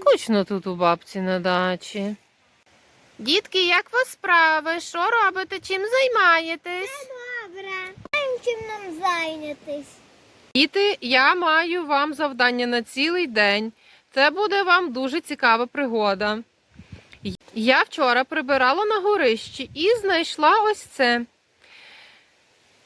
Скучно тут у бабці на дачі. Дітки, як вас справи? Що робите? Чим займаєтесь? Добре. Знаємо, чим нам зайнятись. Діти, я маю вам завдання на цілий день. Це буде вам дуже цікава пригода. Я вчора прибирала на горищі і знайшла ось це.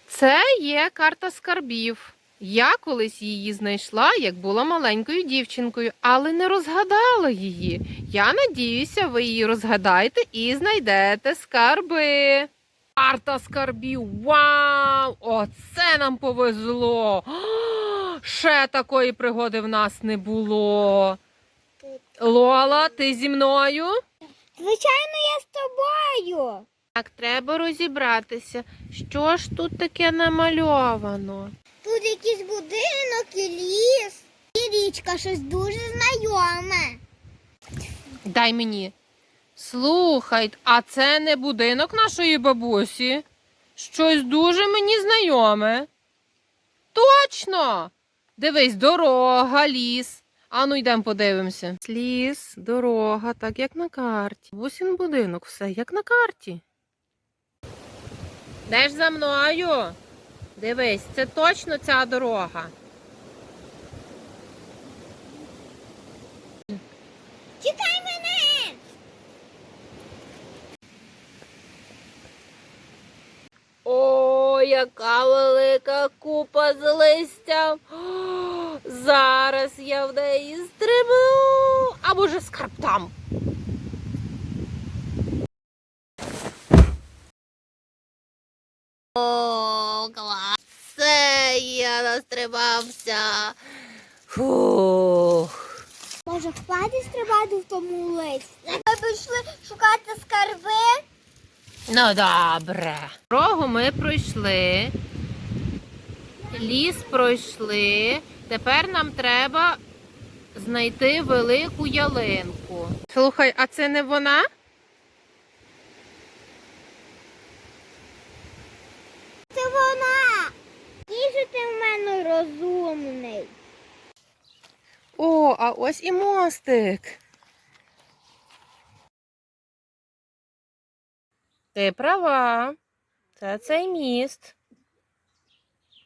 Це є карта скарбів. Я колись її знайшла, як була маленькою дівчинкою, але не розгадала її. Я надіюся, ви її розгадаєте і знайдете скарби. Карта скарбів. Вау! Оце нам повезло. О, ще такої пригоди в нас не було. Лола, ти зі мною? Звичайно, я з тобою. Так, треба розібратися. Що ж тут таке намальовано? Тут якийсь будинок і ліс. І річка щось дуже знайоме. Дай мені. Слухай, а це не будинок нашої бабусі? Щось дуже мені знайоме. Точно! Дивись, дорога, ліс. Ану, йдемо подивимося. Ліс, дорога, так як на карті. Бусін будинок, все як на карті. Де ж за мною? Дивись, це точно ця дорога. Чекай мене. О, яка велика купа з листя. О, зараз я в неї стрибну. А може скарб там. О, клас. Це я настрибався. Фух. Може, хватить стрибати в тому лисі? Ми пішли шукати скарби. Ну, добре. Дорогу ми пройшли. Ліс пройшли. Тепер нам треба знайти велику ялинку. Слухай, а це не вона? Це вона. Який ти в мене розумний. О, а ось і мостик. Ти права. Це цей міст.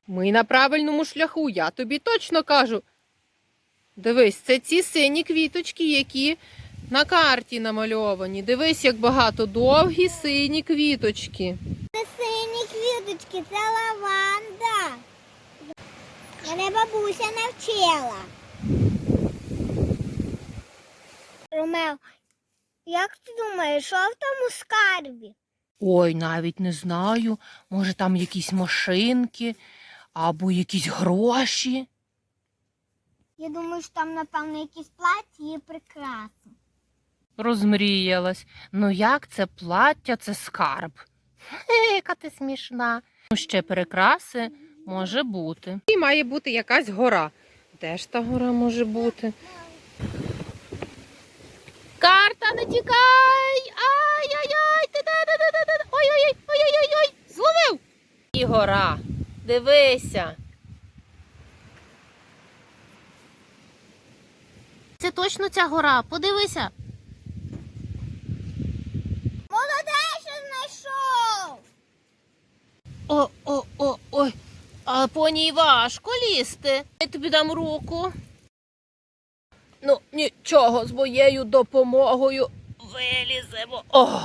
Ми на правильному шляху, я тобі точно кажу. Дивись, це ці сині квіточки, які на карті намальовані. Дивись, як багато довгі сині квіточки. Це сині квіточки, це лаванда. Мене бабуся навчила. Ромео, як ти думаєш, що в тому скарбі? Ой, навіть не знаю. Може, там якісь машинки або якісь гроші. Я думаю, що там, напевно, якісь платі і прикраси. Розмріялась. Ну як це плаття, це скарб. Хе, яка ти смішна. Ну, ще прикраси може бути. І має бути якась гора. Де ж та гора може бути? Карта, не тікай! Ай-яй-яй! Ой-ой-ой! Ой-ой-ой! Зловив! І гора. Дивися. Це точно ця гора. Подивися. Молодець, що знайшов! О, о, о, ой. А по ній важко лізти. Я тобі дам руку. Ну, нічого, з моєю допомогою виліземо. О.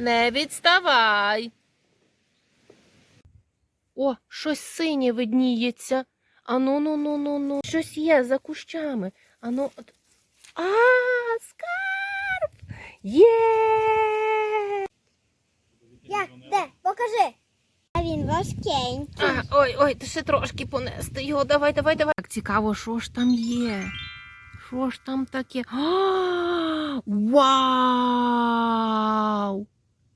Не відставай. О, щось синє видніється. Ану, ну, ну, ну, ну. Щось є за кущами. Ану. А, скарб! Є! Як? Де? Покажи. А важкенький. А, ой, ой, ти ще трошки понести його. Давай, давай, давай. Так цікаво, що ж там є? Що ж там таке? А, Вау!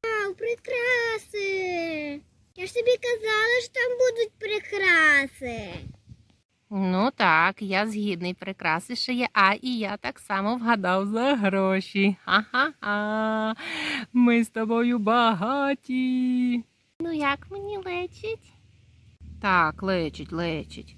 Вау, прикраси. Я ж тобі казала, що там будуть прикраси. Ну так, я згідний прикраси ще є, а і я так само вгадав за гроші. Ха-ха-ха. Ми з тобою багаті. Як мені лечить? Так, лечить, лечить.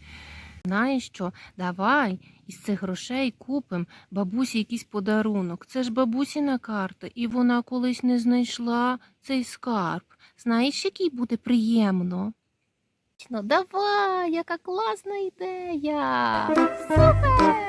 Знаєш що? Давай із цих грошей купимо бабусі якийсь подарунок. Це ж бабусіна карта, і вона колись не знайшла цей скарб. Знаєш, який буде приємно? Ну, давай, яка класна ідея. Супер!